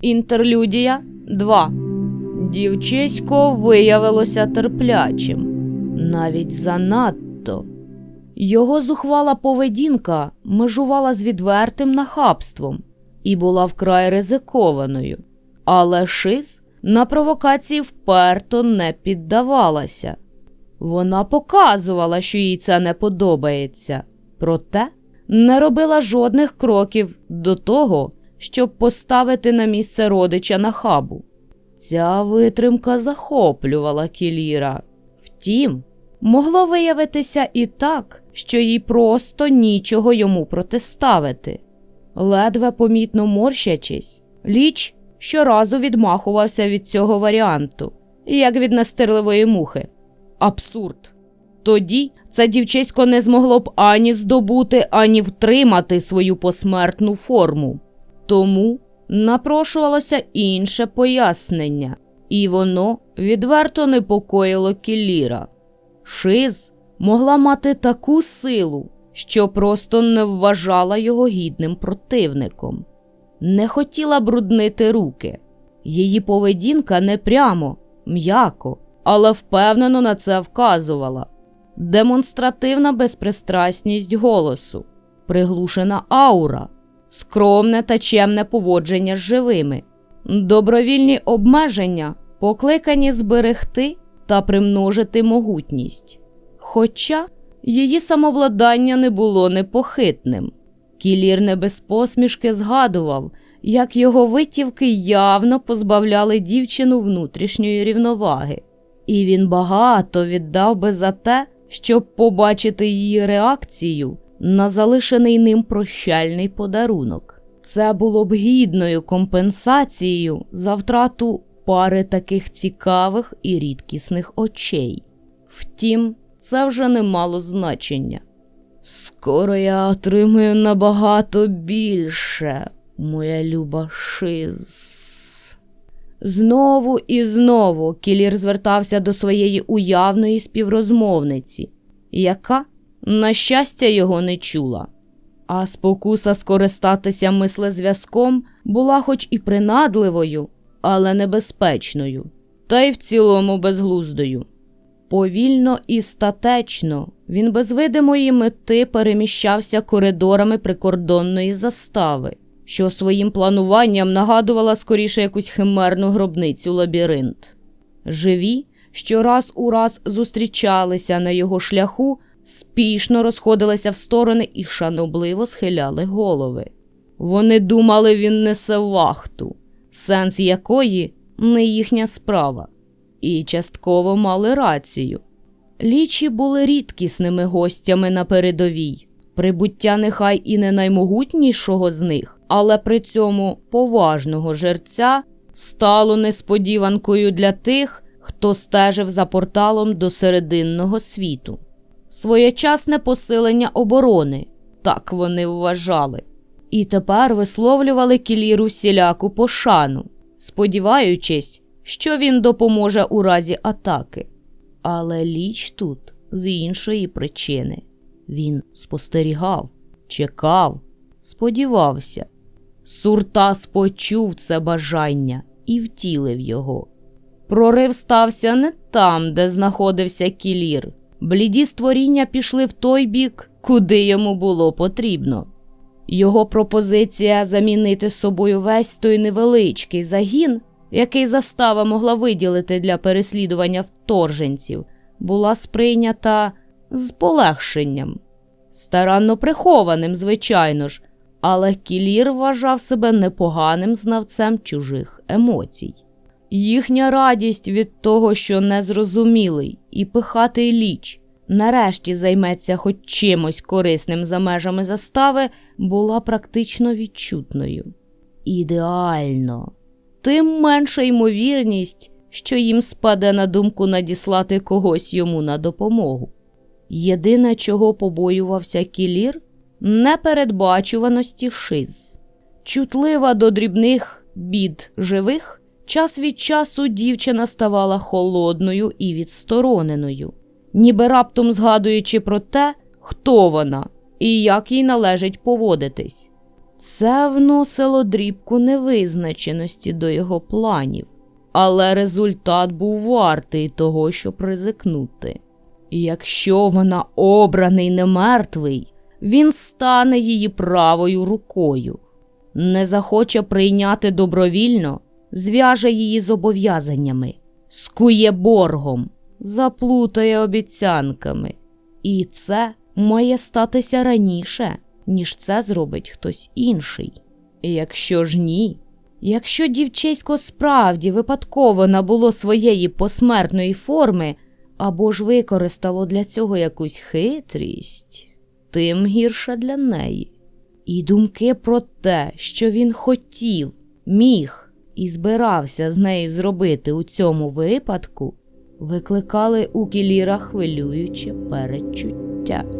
Інтерлюдія 2. Дівчисько виявилося терплячим, навіть занадто. Його зухвала поведінка межувала з відвертим нахабством і була вкрай ризикованою, але Шиз на провокації вперто не піддавалася. Вона показувала, що їй це не подобається, проте не робила жодних кроків до того, щоб поставити на місце родича на хабу. Ця витримка захоплювала Кіліра. Втім, могло виявитися і так, що їй просто нічого йому протиставити. Ледве помітно морщачись, ліч щоразу відмахувався від цього варіанту, як від настирливої мухи. Абсурд. Тоді це дівчисько не змогло б ані здобути, ані втримати свою посмертну форму. Тому напрошувалося інше пояснення, і воно відверто непокоїло Кіліра. Шиз могла мати таку силу, що просто не вважала його гідним противником, не хотіла бруднити руки. Її поведінка не прямо, м'яко, але впевнено на це вказувала. Демонстративна безпристрасність голосу, приглушена аура, скромне та чемне поводження з живими, добровільні обмеження, покликані зберегти та примножити могутність. Хоча її самовладання не було непохитним. Кілір не без посмішки згадував, як його витівки явно позбавляли дівчину внутрішньої рівноваги, і він багато віддав би за те, щоб побачити її реакцію на залишений ним прощальний подарунок. Це було б гідною компенсацією за втрату пари таких цікавих і рідкісних очей. Втім, це вже не мало значення. Скоро я отримаю набагато більше, моя люба шиз. Знову і знову Кілір звертався до своєї уявної співрозмовниці, яка, на щастя, його не чула. А спокуса скористатися мислезв'язком була хоч і принадливою, але небезпечною, та й в цілому безглуздою. Повільно і статечно він без видимої мети переміщався коридорами прикордонної застави, що своїм плануванням нагадувала скоріше якусь химерну гробницю лабіринт. Живі, що раз у раз зустрічалися на його шляху, спішно розходилися в сторони і шанобливо схиляли голови. Вони думали, він несе вахту, сенс якої не їхня справа і частково мали рацію. Лічі були рідкісними гостями на передовій, прибуття нехай і не наймогутнішого з них, але при цьому поважного жерця стало несподіванкою для тих, хто стежив за порталом до серединного світу. Своєчасне посилення оборони, так вони вважали, і тепер висловлювали кіліру всіляку пошану, сподіваючись, що він допоможе у разі атаки. Але ліч тут з іншої причини. Він спостерігав, чекав, сподівався. Суртас почув це бажання і втілив його. Прорив стався не там, де знаходився кілір. Бліді створіння пішли в той бік, куди йому було потрібно. Його пропозиція замінити собою весь той невеличкий загін який застава могла виділити для переслідування вторженців, була сприйнята з полегшенням, старанно прихованим, звичайно ж, але Кілір вважав себе непоганим знавцем чужих емоцій. Їхня радість від того, що незрозумілий і пихатий ліч нарешті займеться хоч чимось корисним за межами застави, була практично відчутною. Ідеально тим менша ймовірність, що їм спаде на думку надіслати когось йому на допомогу. Єдине, чого побоювався кілір, непередбачуваності шиз. Чутлива до дрібних бід живих, час від часу дівчина ставала холодною і відстороненою, ніби раптом згадуючи про те, хто вона і як їй належить поводитись. Це вносило дрібку невизначеності до його планів, але результат був вартий того, щоб ризикнути. І якщо вона обраний не мертвий, він стане її правою рукою. Не захоче прийняти добровільно, зв'яже її зобов'язаннями, скує боргом, заплутає обіцянками. І це має статися раніше, ніж це зробить хтось інший. І якщо ж ні, якщо дівчисько справді випадково набуло своєї посмертної форми або ж використало для цього якусь хитрість, тим гірше для неї. І думки про те, що він хотів, міг і збирався з нею зробити у цьому випадку, викликали у Кіліра хвилююче перечуття.